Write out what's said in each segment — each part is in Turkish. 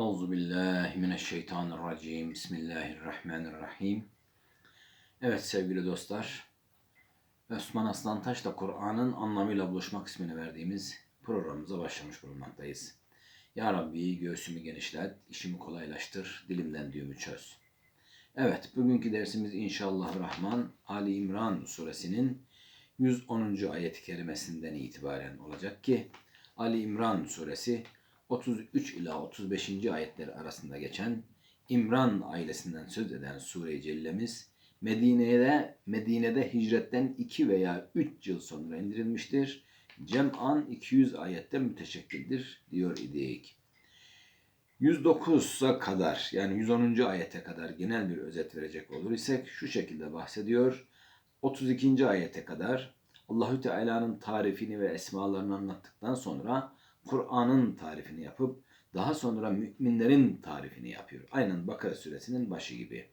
Euzu billahi mineşşeytanirracim. Bismillahirrahmanirrahim. Evet sevgili dostlar. Osman Aslantaş'la Kur'an'ın anlamıyla buluşmak ismini verdiğimiz programımıza başlamış bulunmaktayız. Ya Rabbi göğsümü genişlet, işimi kolaylaştır, dilimden düğümü çöz. Evet, bugünkü dersimiz inşallah Rahman Ali İmran suresinin 110. ayet-i kerimesinden itibaren olacak ki Ali İmran suresi 33 ila 35. ayetleri arasında geçen İmran ailesinden söz eden Sure-i Cellemiz Medine'de Medine'de hicretten 2 veya 3 yıl sonra indirilmiştir. Cem'an 200 ayette müteşekkildir diyor idik. 109'a kadar yani 110. ayete kadar genel bir özet verecek olur isek şu şekilde bahsediyor. 32. ayete kadar Allahü Teala'nın tarifini ve esmalarını anlattıktan sonra Kur'an'ın tarifini yapıp daha sonra müminlerin tarifini yapıyor. Aynen Bakara suresinin başı gibi.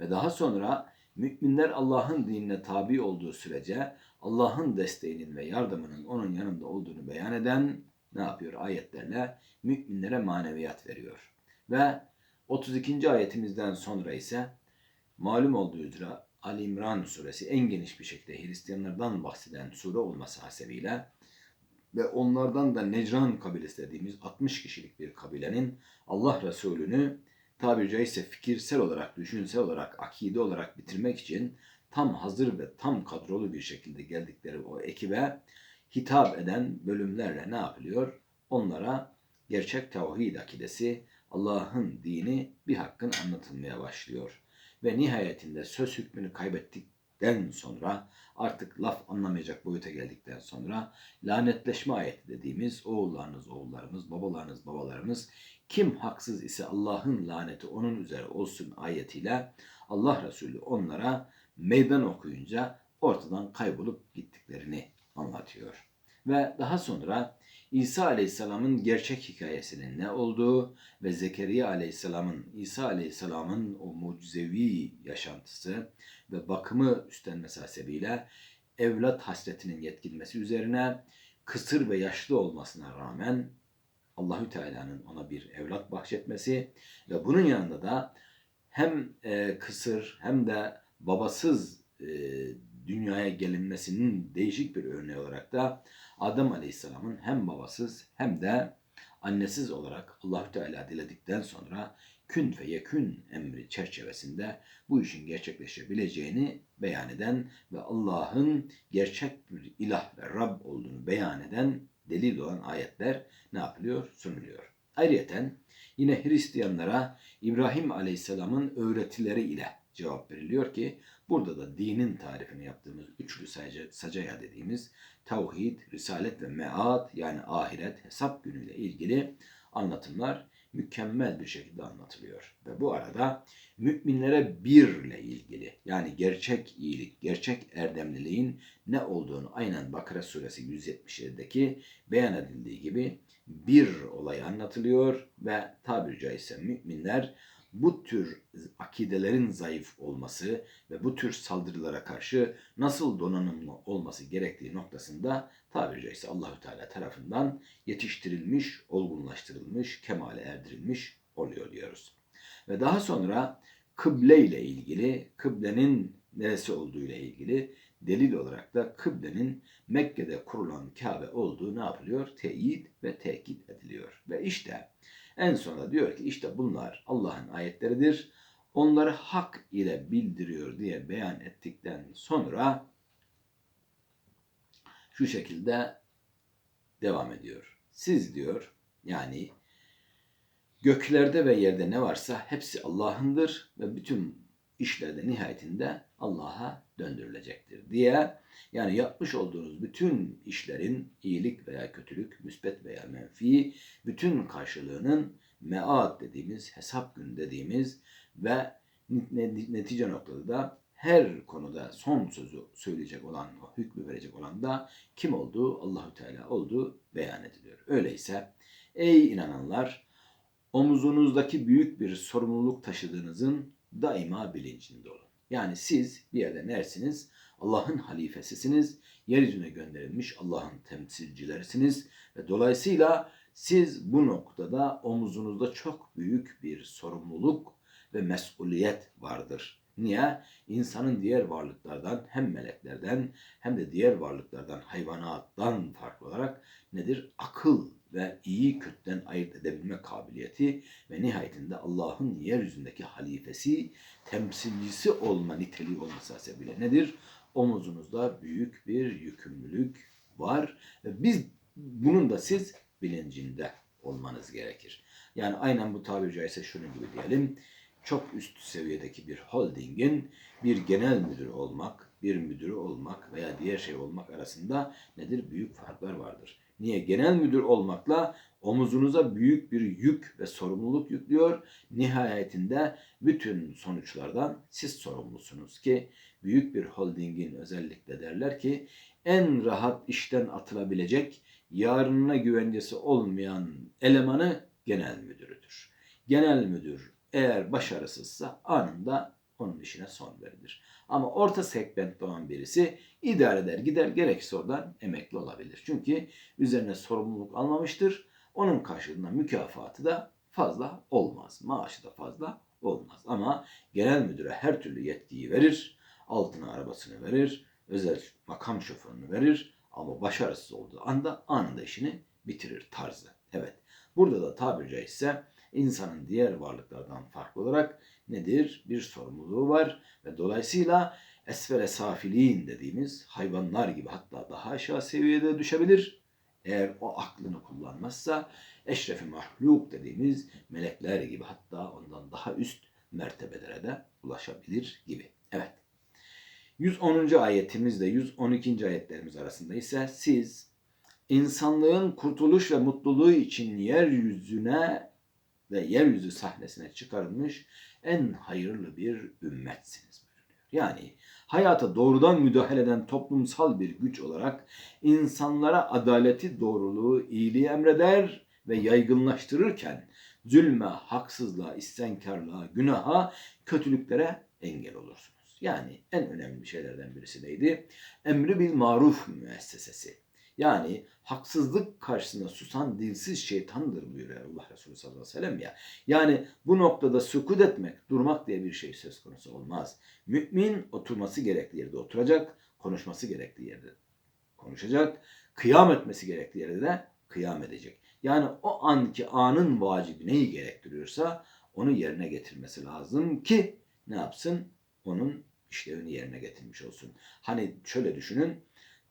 Ve daha sonra müminler Allah'ın dinine tabi olduğu sürece Allah'ın desteğinin ve yardımının onun yanında olduğunu beyan eden ne yapıyor ayetlerle müminlere maneviyat veriyor. Ve 32. ayetimizden sonra ise malum olduğu üzere Ali İmran suresi en geniş bir şekilde Hristiyanlardan bahseden sure olması hasebiyle ve onlardan da Necran kabilesi dediğimiz 60 kişilik bir kabilenin Allah Resulü'nü tabiri caizse fikirsel olarak, düşünsel olarak, akide olarak bitirmek için tam hazır ve tam kadrolu bir şekilde geldikleri o ekibe hitap eden bölümlerle ne yapılıyor? Onlara gerçek tevhid akidesi, Allah'ın dini bir hakkın anlatılmaya başlıyor. Ve nihayetinde söz hükmünü kaybettikten sonra artık laf anlamayacak boyuta geldikten sonra lanetleşme ayeti dediğimiz oğullarınız oğullarımız, babalarınız babalarınız kim haksız ise Allah'ın laneti onun üzere olsun ayetiyle Allah Resulü onlara meydan okuyunca ortadan kaybolup gittiklerini anlatıyor. Ve daha sonra İsa Aleyhisselam'ın gerçek hikayesinin ne olduğu ve Zekeriya Aleyhisselam'ın İsa Aleyhisselam'ın o mucizevi yaşantısı ve bakımı üstlenmesi hasebiyle evlat hasretinin yetkilmesi üzerine kısır ve yaşlı olmasına rağmen Allahü Teala'nın ona bir evlat bahşetmesi ve bunun yanında da hem e, kısır hem de babasız e, dünyaya gelinmesinin değişik bir örneği olarak da Adem Aleyhisselam'ın hem babasız hem de annesiz olarak Allahü Teala diledikten sonra kün fe yekün emri çerçevesinde bu işin gerçekleşebileceğini beyan eden ve Allah'ın gerçek bir ilah ve Rab olduğunu beyan eden delil olan ayetler ne yapılıyor? Sunuluyor. Ayrıca yine Hristiyanlara İbrahim Aleyhisselam'ın öğretileri ile cevap veriliyor ki burada da dinin tarifini yaptığımız üçlü sayca, sacaya dediğimiz tevhid, risalet ve mead yani ahiret, hesap günüyle ilgili anlatımlar mükemmel bir şekilde anlatılıyor. Ve bu arada müminlere birle ilgili yani gerçek iyilik, gerçek erdemliliğin ne olduğunu aynen Bakara suresi 177'deki beyan edildiği gibi bir olay anlatılıyor ve tabiri caizse müminler bu tür akidelerin zayıf olması ve bu tür saldırılara karşı nasıl donanımlı olması gerektiği noktasında tabiri caizse Allahü Teala tarafından yetiştirilmiş, olgunlaştırılmış, kemale erdirilmiş oluyor diyoruz. Ve daha sonra kıble ile ilgili, kıblenin neresi olduğu ile ilgili delil olarak da kıblenin Mekke'de kurulan Kabe olduğu ne yapılıyor? Teyit ve tekit ediliyor. Ve işte en sonunda diyor ki işte bunlar Allah'ın ayetleridir. Onları hak ile bildiriyor diye beyan ettikten sonra şu şekilde devam ediyor. Siz diyor yani göklerde ve yerde ne varsa hepsi Allah'ındır ve bütün işlerde nihayetinde Allah'a döndürülecektir diye yani yapmış olduğunuz bütün işlerin iyilik veya kötülük, müsbet veya menfi bütün karşılığının mead dediğimiz, hesap günü dediğimiz ve netice noktada da her konuda son sözü söyleyecek olan, hükmü verecek olan da kim olduğu, Allahü Teala olduğu beyan ediliyor. Öyleyse ey inananlar omuzunuzdaki büyük bir sorumluluk taşıdığınızın daima bilincinde olun. Yani siz bir yerde nersiniz? Allah'ın halifesisiniz, yeryüzüne gönderilmiş Allah'ın temsilcilerisiniz ve dolayısıyla siz bu noktada omuzunuzda çok büyük bir sorumluluk ve mesuliyet vardır. Niye? İnsanın diğer varlıklardan hem meleklerden hem de diğer varlıklardan hayvanattan farklı olarak nedir? Akıl ve iyi kötüden ayırt edebilme kabiliyeti ve nihayetinde Allah'ın yeryüzündeki halifesi, temsilcisi olma niteliği olması hasebiyle nedir? Omuzunuzda büyük bir yükümlülük var ve biz bunun da siz bilincinde olmanız gerekir. Yani aynen bu tabiri caizse şunun gibi diyelim. Çok üst seviyedeki bir holdingin bir genel müdürü olmak, bir müdürü olmak veya diğer şey olmak arasında nedir? Büyük farklar vardır. Niye? Genel müdür olmakla omuzunuza büyük bir yük ve sorumluluk yüklüyor. Nihayetinde bütün sonuçlardan siz sorumlusunuz ki büyük bir holdingin özellikle derler ki en rahat işten atılabilecek, yarınına güvencesi olmayan elemanı genel müdürüdür. Genel müdür eğer başarısızsa anında onun işine son verilir. Ama orta segmentte olan birisi idare eder gider gerekirse oradan emekli olabilir. Çünkü üzerine sorumluluk almamıştır. Onun karşılığında mükafatı da fazla olmaz. Maaşı da fazla olmaz. Ama genel müdüre her türlü yetkiyi verir. Altına arabasını verir. Özel makam şoförünü verir. Ama başarısız olduğu anda anında işini bitirir tarzı. Evet. Burada da tabiri caizse insanın diğer varlıklardan farklı olarak nedir? Bir sorumluluğu var ve dolayısıyla esfere safiliğin dediğimiz hayvanlar gibi hatta daha aşağı seviyede düşebilir. Eğer o aklını kullanmazsa eşrefi mahluk dediğimiz melekler gibi hatta ondan daha üst mertebelere de ulaşabilir gibi. Evet. 110. ayetimizle 112. ayetlerimiz arasında ise siz insanlığın kurtuluş ve mutluluğu için yeryüzüne ve yeryüzü sahnesine çıkarılmış en hayırlı bir ümmetsiniz buyuruyor. Yani hayata doğrudan müdahale eden toplumsal bir güç olarak insanlara adaleti, doğruluğu, iyiliği emreder ve yaygınlaştırırken zulme, haksızlığa, isyankarlığa, günaha, kötülüklere engel olursunuz. Yani en önemli şeylerden birisi neydi? Emri bil maruf müessesesi. Yani haksızlık karşısında susan dilsiz şeytandır buyuruyor Allah Resulü sallallahu aleyhi ve sellem ya. Yani bu noktada sükut etmek, durmak diye bir şey söz konusu olmaz. Mümin oturması gerektiği yerde oturacak, konuşması gerektiği yerde konuşacak, kıyam etmesi gerektiği yerde de kıyam edecek. Yani o anki anın vacibi neyi gerektiriyorsa onu yerine getirmesi lazım ki ne yapsın? Onun işlevini yerine getirmiş olsun. Hani şöyle düşünün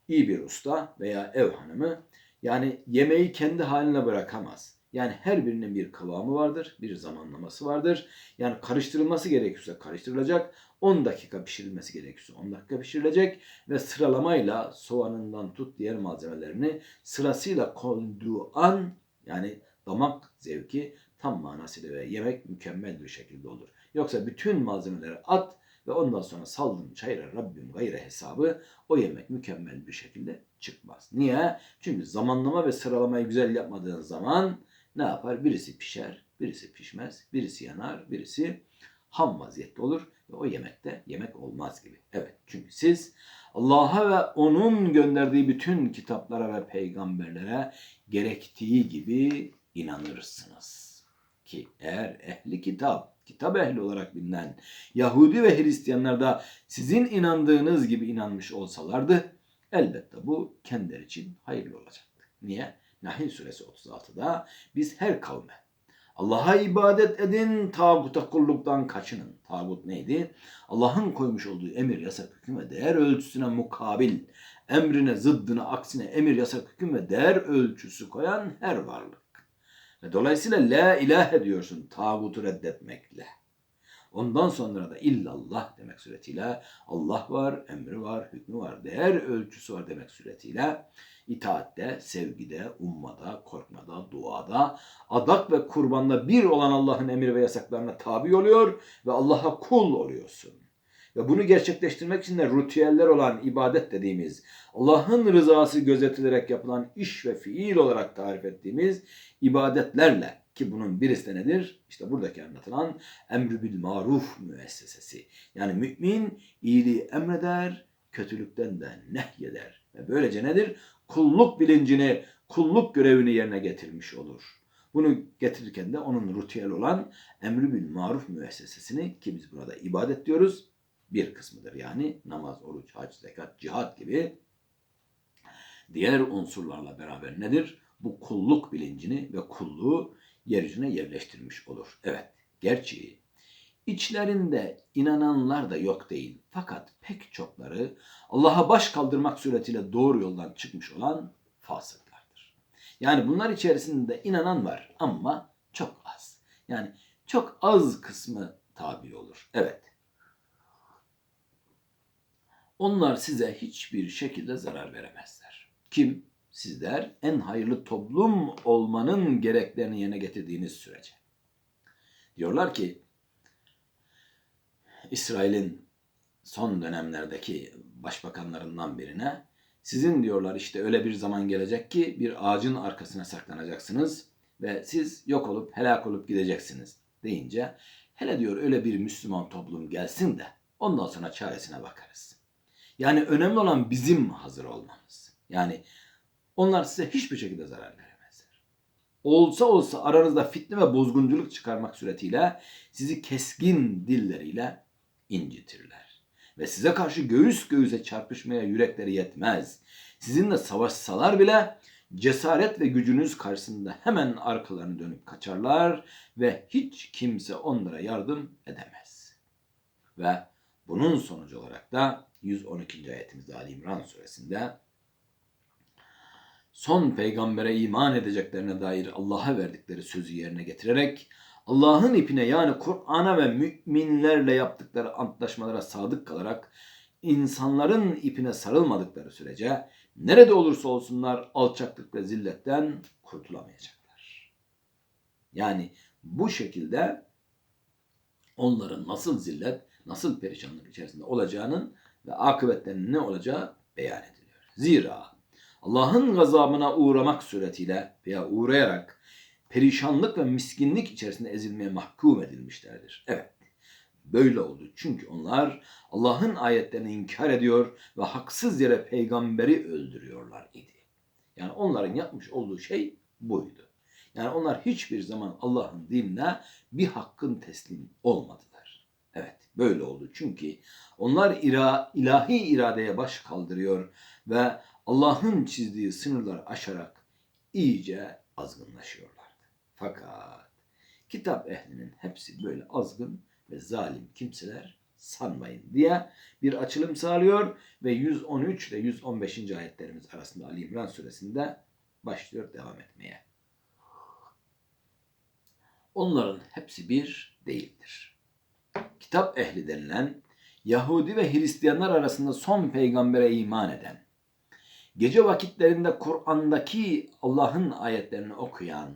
iyi bir usta veya ev hanımı yani yemeği kendi haline bırakamaz. Yani her birinin bir kıvamı vardır, bir zamanlaması vardır. Yani karıştırılması gerekiyorsa karıştırılacak, 10 dakika pişirilmesi gerekiyorsa 10 dakika pişirilecek ve sıralamayla soğanından tut diğer malzemelerini sırasıyla konduğu an yani damak zevki tam manasıyla ve yemek mükemmel bir şekilde olur. Yoksa bütün malzemeleri at, ve ondan sonra saldım çayra Rabbim gayre hesabı o yemek mükemmel bir şekilde çıkmaz. Niye? Çünkü zamanlama ve sıralamayı güzel yapmadığın zaman ne yapar? Birisi pişer, birisi pişmez, birisi yanar, birisi ham vaziyette olur ve o yemekte yemek olmaz gibi. Evet çünkü siz Allah'a ve onun gönderdiği bütün kitaplara ve peygamberlere gerektiği gibi inanırsınız. Ki eğer ehli kitap kitap ehli olarak bilinen Yahudi ve Hristiyanlar da sizin inandığınız gibi inanmış olsalardı elbette bu kendileri için hayırlı olacaktı. Niye? Nahil suresi 36'da biz her kavme Allah'a ibadet edin, tağuta kulluktan kaçının. Tağut neydi? Allah'ın koymuş olduğu emir, yasak, hüküm ve değer ölçüsüne mukabil, emrine, zıddına, aksine emir, yasak, hüküm ve değer ölçüsü koyan her varlık. Ve dolayısıyla la ilahe diyorsun tağutu reddetmekle. Ondan sonra da illallah demek suretiyle Allah var, emri var, hükmü var, değer ölçüsü var demek suretiyle itaatte, sevgide, ummada, korkmada, duada, adak ve kurbanda bir olan Allah'ın emir ve yasaklarına tabi oluyor ve Allah'a kul oluyorsun. Ve bunu gerçekleştirmek için de ritüeller olan ibadet dediğimiz, Allah'ın rızası gözetilerek yapılan iş ve fiil olarak tarif ettiğimiz ibadetlerle ki bunun birisi de nedir? İşte buradaki anlatılan emrü bil maruf müessesesi. Yani mümin iyiliği emreder, kötülükten de nehyeder. Ve böylece nedir? Kulluk bilincini kulluk görevini yerine getirmiş olur. Bunu getirirken de onun ritüel olan emri bil maruf müessesesini ki biz burada ibadet diyoruz bir kısmıdır. Yani namaz, oruç, hac, zekat, cihat gibi diğer unsurlarla beraber nedir? Bu kulluk bilincini ve kulluğu yeryüzüne yerleştirmiş olur. Evet, gerçeği içlerinde inananlar da yok değil. Fakat pek çokları Allah'a baş kaldırmak suretiyle doğru yoldan çıkmış olan fasıklardır. Yani bunlar içerisinde inanan var ama çok az. Yani çok az kısmı tabi olur. Evet. Onlar size hiçbir şekilde zarar veremezler. Kim? Sizler en hayırlı toplum olmanın gereklerini yerine getirdiğiniz sürece. Diyorlar ki İsrail'in son dönemlerdeki başbakanlarından birine sizin diyorlar işte öyle bir zaman gelecek ki bir ağacın arkasına saklanacaksınız ve siz yok olup helak olup gideceksiniz deyince hele diyor öyle bir Müslüman toplum gelsin de ondan sonra çaresine bakarız. Yani önemli olan bizim hazır olmamız. Yani onlar size hiçbir şekilde zarar veremezler. Olsa olsa aranızda fitne ve bozgunculuk çıkarmak suretiyle sizi keskin dilleriyle incitirler. Ve size karşı göğüs göğüse çarpışmaya yürekleri yetmez. Sizinle savaşsalar bile cesaret ve gücünüz karşısında hemen arkalarını dönüp kaçarlar ve hiç kimse onlara yardım edemez. Ve bunun sonucu olarak da 112. ayetimizde Ali İmran suresinde son peygambere iman edeceklerine dair Allah'a verdikleri sözü yerine getirerek Allah'ın ipine yani Kur'an'a ve müminlerle yaptıkları antlaşmalara sadık kalarak insanların ipine sarılmadıkları sürece nerede olursa olsunlar alçaklık ve zilletten kurtulamayacaklar. Yani bu şekilde onların nasıl zillet, nasıl perişanlık içerisinde olacağının ve akıbetlerinin ne olacağı beyan ediliyor. Zira Allah'ın gazabına uğramak suretiyle veya uğrayarak perişanlık ve miskinlik içerisinde ezilmeye mahkum edilmişlerdir. Evet, böyle oldu. Çünkü onlar Allah'ın ayetlerini inkar ediyor ve haksız yere peygamberi öldürüyorlar idi. Yani onların yapmış olduğu şey buydu. Yani onlar hiçbir zaman Allah'ın dinine bir hakkın teslim olmadılar. Böyle oldu. Çünkü onlar ira, ilahi iradeye baş kaldırıyor ve Allah'ın çizdiği sınırları aşarak iyice azgınlaşıyorlardı. Fakat kitap ehlinin hepsi böyle azgın ve zalim kimseler sanmayın diye bir açılım sağlıyor ve 113 ile 115. ayetlerimiz arasında Ali İmran suresinde başlıyor devam etmeye. Onların hepsi bir değildir. Kitap ehli denilen Yahudi ve Hristiyanlar arasında son peygambere iman eden, gece vakitlerinde Kur'an'daki Allah'ın ayetlerini okuyan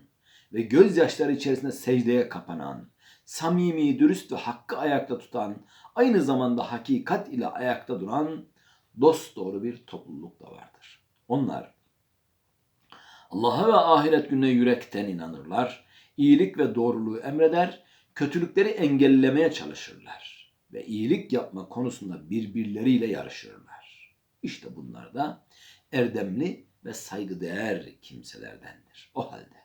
ve gözyaşları içerisinde secdeye kapanan, samimi, dürüst ve hakkı ayakta tutan, aynı zamanda hakikat ile ayakta duran dost doğru bir topluluk da vardır. Onlar Allah'a ve ahiret gününe yürekten inanırlar, iyilik ve doğruluğu emreder, kötülükleri engellemeye çalışırlar ve iyilik yapma konusunda birbirleriyle yarışırlar. İşte bunlar da erdemli ve saygıdeğer kimselerdendir. O halde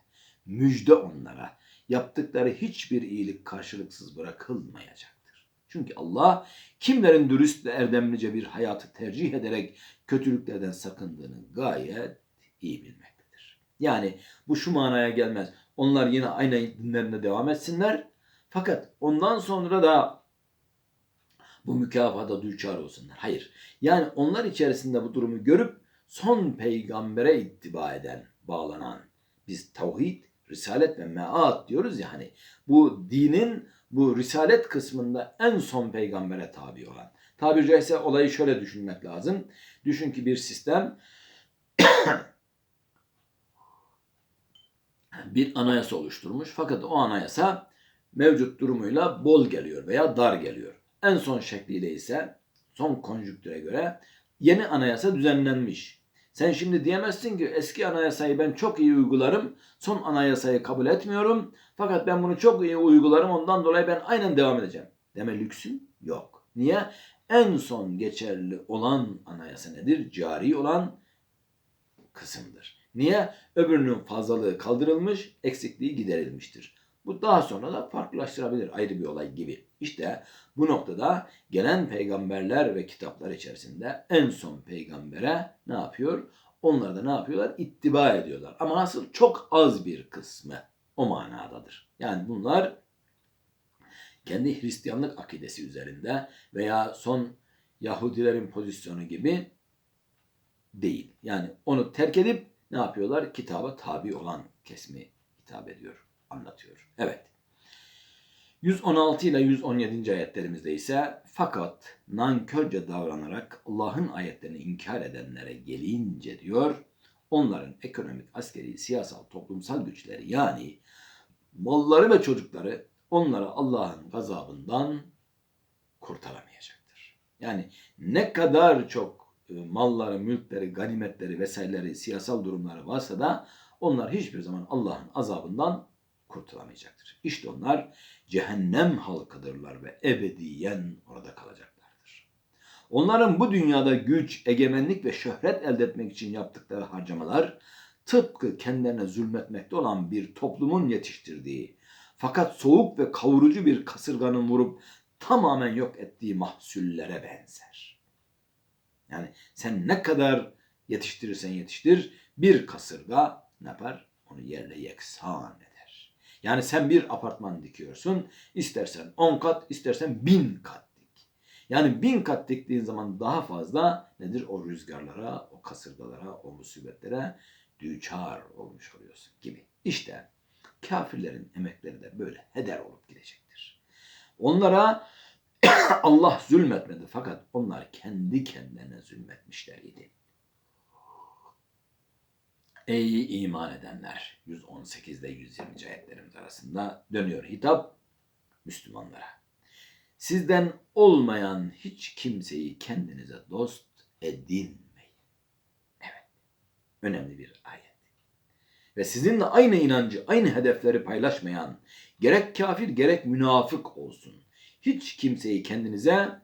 müjde onlara yaptıkları hiçbir iyilik karşılıksız bırakılmayacaktır. Çünkü Allah kimlerin dürüst ve erdemlice bir hayatı tercih ederek kötülüklerden sakındığını gayet iyi bilmektedir. Yani bu şu manaya gelmez. Onlar yine aynı dinlerine devam etsinler. Fakat ondan sonra da bu mükafata düçar olsunlar. Hayır. Yani onlar içerisinde bu durumu görüp son peygambere ittiba eden, bağlanan, biz tevhid, risalet ve meat diyoruz ya hani bu dinin bu risalet kısmında en son peygambere tabi olan. Tabiri caizse olayı şöyle düşünmek lazım. Düşün ki bir sistem bir anayasa oluşturmuş fakat o anayasa mevcut durumuyla bol geliyor veya dar geliyor. En son şekliyle ise son konjüktüre göre yeni anayasa düzenlenmiş. Sen şimdi diyemezsin ki eski anayasayı ben çok iyi uygularım, son anayasayı kabul etmiyorum. Fakat ben bunu çok iyi uygularım ondan dolayı ben aynen devam edeceğim. Deme lüksün yok. Niye? En son geçerli olan anayasa nedir? Cari olan kısımdır. Niye? Öbürünün fazlalığı kaldırılmış, eksikliği giderilmiştir. Bu daha sonra da farklılaştırabilir ayrı bir olay gibi. İşte bu noktada gelen peygamberler ve kitaplar içerisinde en son peygambere ne yapıyor? Onlar da ne yapıyorlar? İttiba ediyorlar. Ama asıl çok az bir kısmı o manadadır. Yani bunlar kendi Hristiyanlık akidesi üzerinde veya son Yahudilerin pozisyonu gibi değil. Yani onu terk edip ne yapıyorlar? Kitaba tabi olan kesmi hitap ediyor, anlatıyor. Evet. 116 ile 117. ayetlerimizde ise fakat nankörce davranarak Allah'ın ayetlerini inkar edenlere gelince diyor onların ekonomik, askeri, siyasal, toplumsal güçleri yani malları ve çocukları onları Allah'ın gazabından kurtaramayacaktır. Yani ne kadar çok e, malları, mülkleri, ganimetleri vesaireleri, siyasal durumları varsa da onlar hiçbir zaman Allah'ın azabından kurtulamayacaktır. İşte onlar cehennem halkıdırlar ve ebediyen orada kalacaklardır. Onların bu dünyada güç, egemenlik ve şöhret elde etmek için yaptıkları harcamalar tıpkı kendilerine zulmetmekte olan bir toplumun yetiştirdiği fakat soğuk ve kavurucu bir kasırganın vurup tamamen yok ettiği mahsullere benzer. Yani sen ne kadar yetiştirirsen yetiştir bir kasırga ne yapar? Onu yerle yeksan eder. Yani sen bir apartman dikiyorsun. istersen 10 kat, istersen 1000 kat dik. Yani 1000 kat diktiğin zaman daha fazla nedir? O rüzgarlara, o kasırgalara, o musibetlere düçar olmuş oluyorsun gibi. İşte kafirlerin emekleri de böyle heder olup gidecektir. Onlara Allah zulmetmedi fakat onlar kendi kendilerine zulmetmişler idi. Ey iman edenler 118 ile 120. ayetlerimiz arasında dönüyor hitap Müslümanlara. Sizden olmayan hiç kimseyi kendinize dost edinmeyin. Evet. Önemli bir ayet. Ve sizinle aynı inancı, aynı hedefleri paylaşmayan gerek kafir gerek münafık olsun. Hiç kimseyi kendinize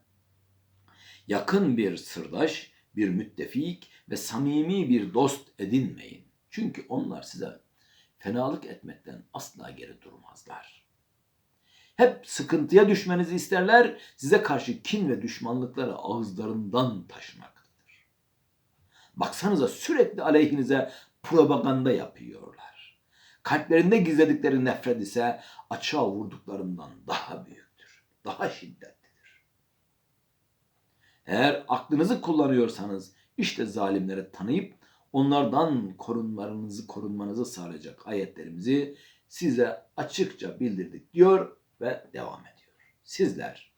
yakın bir sırdaş, bir müttefik ve samimi bir dost edinmeyin. Çünkü onlar size fenalık etmekten asla geri durmazlar. Hep sıkıntıya düşmenizi isterler, size karşı kin ve düşmanlıkları ağızlarından taşımaktadır. Baksanıza sürekli aleyhinize propaganda yapıyorlar. Kalplerinde gizledikleri nefret ise açığa vurduklarından daha büyüktür, daha şiddetlidir. Eğer aklınızı kullanıyorsanız işte zalimleri tanıyıp onlardan korunmanızı korunmanızı sağlayacak ayetlerimizi size açıkça bildirdik diyor ve devam ediyor. Sizler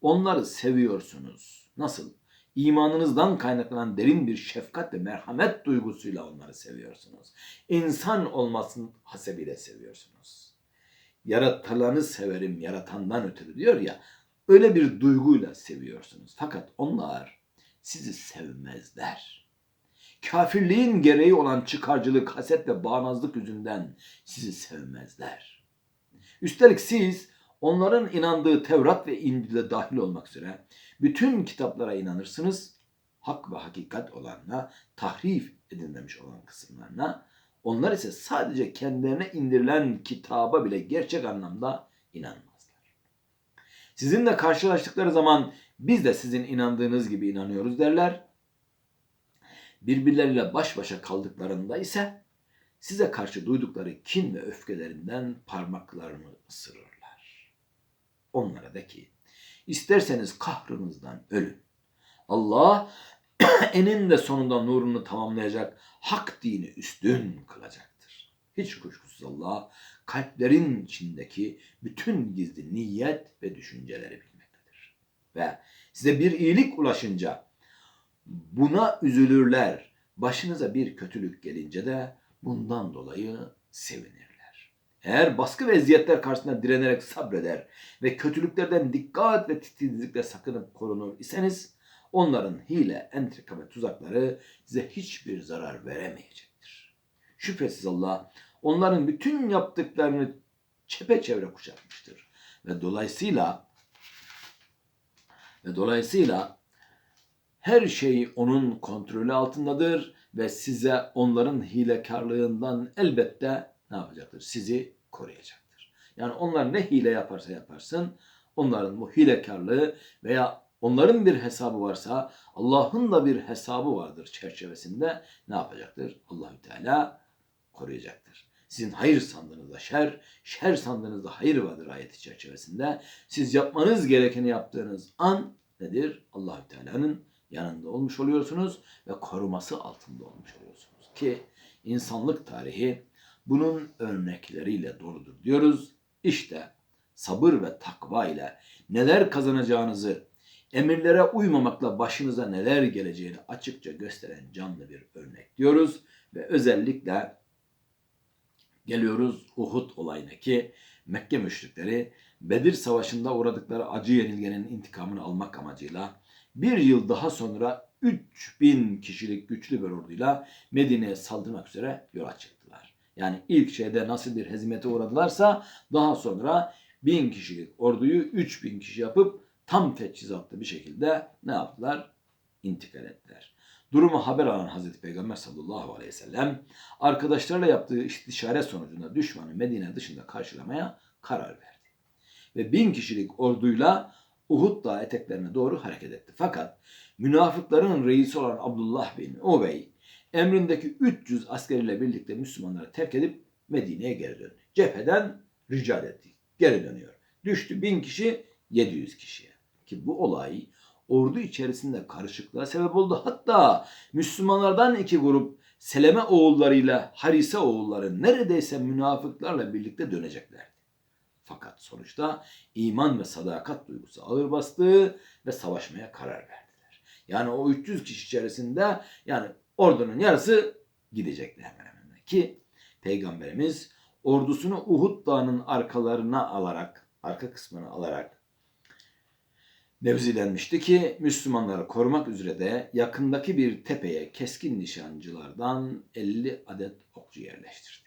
onları seviyorsunuz. Nasıl? İmanınızdan kaynaklanan derin bir şefkat ve merhamet duygusuyla onları seviyorsunuz. İnsan olmasın hasebiyle seviyorsunuz. Yaratılanı severim yaratandan ötürü diyor ya. Öyle bir duyguyla seviyorsunuz. Fakat onlar sizi sevmezler. Kafirliğin gereği olan çıkarcılık, haset ve bağnazlık yüzünden sizi sevmezler. Üstelik siz onların inandığı Tevrat ve İncil'e dahil olmak üzere bütün kitaplara inanırsınız. Hak ve hakikat olanla, tahrif edilmemiş olan kısımlarına. Onlar ise sadece kendilerine indirilen kitaba bile gerçek anlamda inanmazlar. Sizinle karşılaştıkları zaman biz de sizin inandığınız gibi inanıyoruz derler. Birbirleriyle baş başa kaldıklarında ise size karşı duydukları kin ve öfkelerinden parmaklarını ısırırlar. Onlara de ki İsterseniz kahrınızdan ölün. Allah eninde sonunda nurunu tamamlayacak, hak dini üstün kılacaktır. Hiç kuşkusuz Allah kalplerin içindeki bütün gizli niyet ve düşünceleri bilmektedir. Ve size bir iyilik ulaşınca buna üzülürler. Başınıza bir kötülük gelince de bundan dolayı sevinir. Eğer baskı ve eziyetler karşısında direnerek sabreder ve kötülüklerden dikkat ve titizlikle sakınıp korunur iseniz onların hile, entrika ve tuzakları size hiçbir zarar veremeyecektir. Şüphesiz Allah onların bütün yaptıklarını çepeçevre kuşatmıştır. Ve dolayısıyla ve dolayısıyla her şey onun kontrolü altındadır ve size onların hilekarlığından elbette ne yapacaktır? Sizi koruyacaktır. Yani onlar ne hile yaparsa yaparsın onların bu hilekarlığı veya onların bir hesabı varsa Allah'ın da bir hesabı vardır çerçevesinde ne yapacaktır? Allahü Teala koruyacaktır. Sizin hayır sandığınızda şer, şer sandığınızda hayır vardır ayeti çerçevesinde. Siz yapmanız gerekeni yaptığınız an nedir? Allahü Teala'nın yanında olmuş oluyorsunuz ve koruması altında olmuş oluyorsunuz. Ki insanlık tarihi bunun örnekleriyle doludur diyoruz. İşte sabır ve takva ile neler kazanacağınızı, emirlere uymamakla başınıza neler geleceğini açıkça gösteren canlı bir örnek diyoruz. Ve özellikle geliyoruz Uhud olayına ki Mekke müşrikleri Bedir Savaşı'nda uğradıkları acı yenilgenin intikamını almak amacıyla bir yıl daha sonra 3000 kişilik güçlü bir orduyla Medine'ye saldırmak üzere yola çıktılar. Yani ilk şeyde nasıl bir hezimete uğradılarsa daha sonra 1000 kişilik orduyu 3000 kişi yapıp tam teçhizatlı bir şekilde ne yaptılar? İntikal ettiler. Durumu haber alan Hazreti Peygamber sallallahu aleyhi ve sellem arkadaşlarla yaptığı istişare sonucunda düşmanı Medine dışında karşılamaya karar verdi. Ve bin kişilik orduyla Uhud Dağı eteklerine doğru hareket etti. Fakat münafıkların reisi olan Abdullah bin Ubey emrindeki 300 askeriyle birlikte Müslümanları terk edip Medine'ye geri döndü. Cepheden rical etti. Geri dönüyor. Düştü bin kişi 700 kişiye. Ki bu olay ordu içerisinde karışıklığa sebep oldu. Hatta Müslümanlardan iki grup Seleme oğullarıyla Harise oğulları neredeyse münafıklarla birlikte döneceklerdi. Fakat sonuçta iman ve sadakat duygusu ağır bastı ve savaşmaya karar verdiler. Yani o 300 kişi içerisinde yani ordunun yarısı gidecekti hemen hemen. Ki Peygamberimiz ordusunu Uhud Dağı'nın arkalarına alarak, arka kısmını alarak mevzilenmişti ki Müslümanları korumak üzere de yakındaki bir tepeye keskin nişancılardan 50 adet okçu yerleştirdi.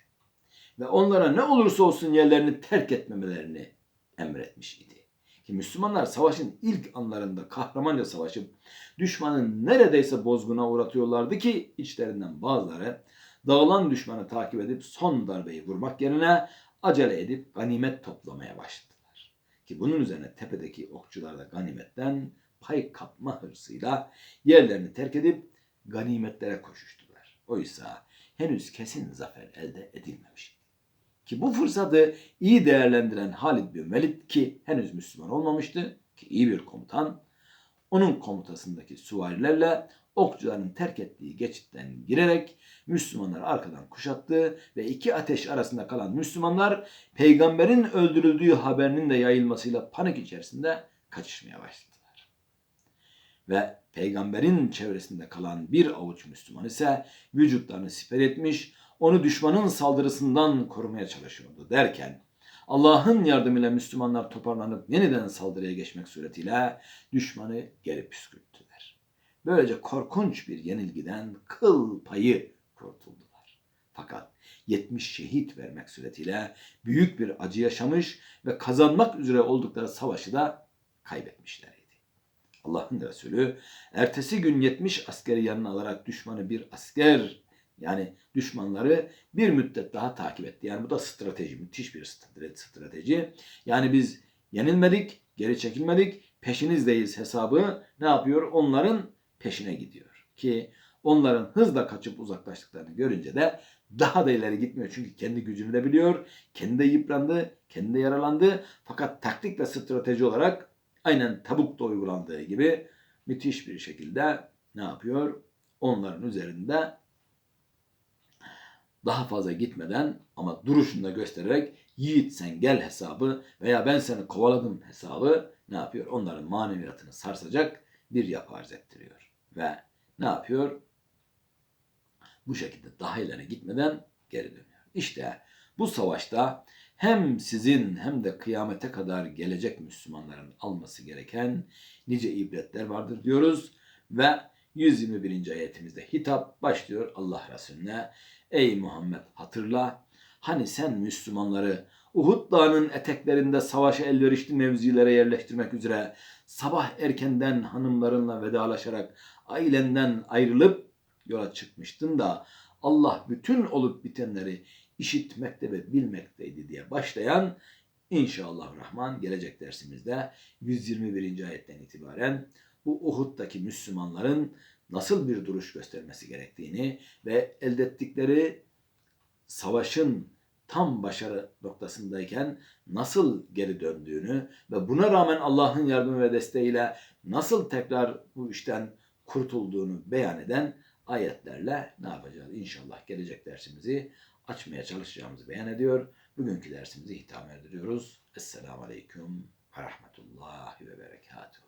Ve onlara ne olursa olsun yerlerini terk etmemelerini emretmiş idi. Ki Müslümanlar savaşın ilk anlarında kahramanca savaşıp düşmanın neredeyse bozguna uğratıyorlardı ki içlerinden bazıları dağılan düşmanı takip edip son darbeyi vurmak yerine acele edip ganimet toplamaya başladılar. Ki bunun üzerine tepedeki okçular da ganimetten pay kapma hırsıyla yerlerini terk edip ganimetlere koşuştular. Oysa henüz kesin zafer elde edilmemişti. Ki bu fırsatı iyi değerlendiren Halid bin Velid ki henüz Müslüman olmamıştı ki iyi bir komutan onun komutasındaki süvarilerle okçuların terk ettiği geçitten girerek Müslümanları arkadan kuşattı ve iki ateş arasında kalan Müslümanlar peygamberin öldürüldüğü haberinin de yayılmasıyla panik içerisinde kaçışmaya başladılar. Ve peygamberin çevresinde kalan bir avuç Müslüman ise vücutlarını siper etmiş, onu düşmanın saldırısından korumaya çalışıyordu derken Allah'ın yardımıyla Müslümanlar toparlanıp yeniden saldırıya geçmek suretiyle düşmanı geri püskürttüler. Böylece korkunç bir yenilgiden kıl payı kurtuldular. Fakat 70 şehit vermek suretiyle büyük bir acı yaşamış ve kazanmak üzere oldukları savaşı da kaybetmişlerdi. Allah'ın Resulü ertesi gün 70 askeri yanına alarak düşmanı bir asker yani düşmanları bir müddet daha takip etti. Yani bu da strateji, müthiş bir strateji. Yani biz yenilmedik, geri çekilmedik, peşinizdeyiz hesabı ne yapıyor? Onların peşine gidiyor. Ki onların hızla kaçıp uzaklaştıklarını görünce de daha da ileri gitmiyor. Çünkü kendi gücünü de biliyor. Kendi de yıprandı, kendi de yaralandı. Fakat taktik ve strateji olarak aynen Tabuk'ta uygulandığı gibi müthiş bir şekilde ne yapıyor? Onların üzerinde daha fazla gitmeden ama duruşunda göstererek yiğit sen gel hesabı veya ben seni kovaladım hesabı ne yapıyor? Onların maneviyatını sarsacak bir yapı arz ettiriyor. Ve ne yapıyor? Bu şekilde daha ileri gitmeden geri dönüyor. İşte bu savaşta hem sizin hem de kıyamete kadar gelecek Müslümanların alması gereken nice ibretler vardır diyoruz ve 121. ayetimizde hitap başlıyor Allah Resulüne. Ey Muhammed hatırla hani sen Müslümanları Uhud dağının eteklerinde savaşa elverişli mevzilere yerleştirmek üzere sabah erkenden hanımlarınla vedalaşarak ailenden ayrılıp yola çıkmıştın da Allah bütün olup bitenleri işitmekte ve bilmekteydi diye başlayan inşallah Rahman gelecek dersimizde 121. ayetten itibaren bu Uhud'daki Müslümanların nasıl bir duruş göstermesi gerektiğini ve elde ettikleri savaşın tam başarı noktasındayken nasıl geri döndüğünü ve buna rağmen Allah'ın yardımı ve desteğiyle nasıl tekrar bu işten kurtulduğunu beyan eden ayetlerle ne yapacağız? İnşallah gelecek dersimizi açmaya çalışacağımızı beyan ediyor. Bugünkü dersimizi ihtam ediyoruz. Esselamu Aleyküm ve Rahmetullahi ve Berekatuhu.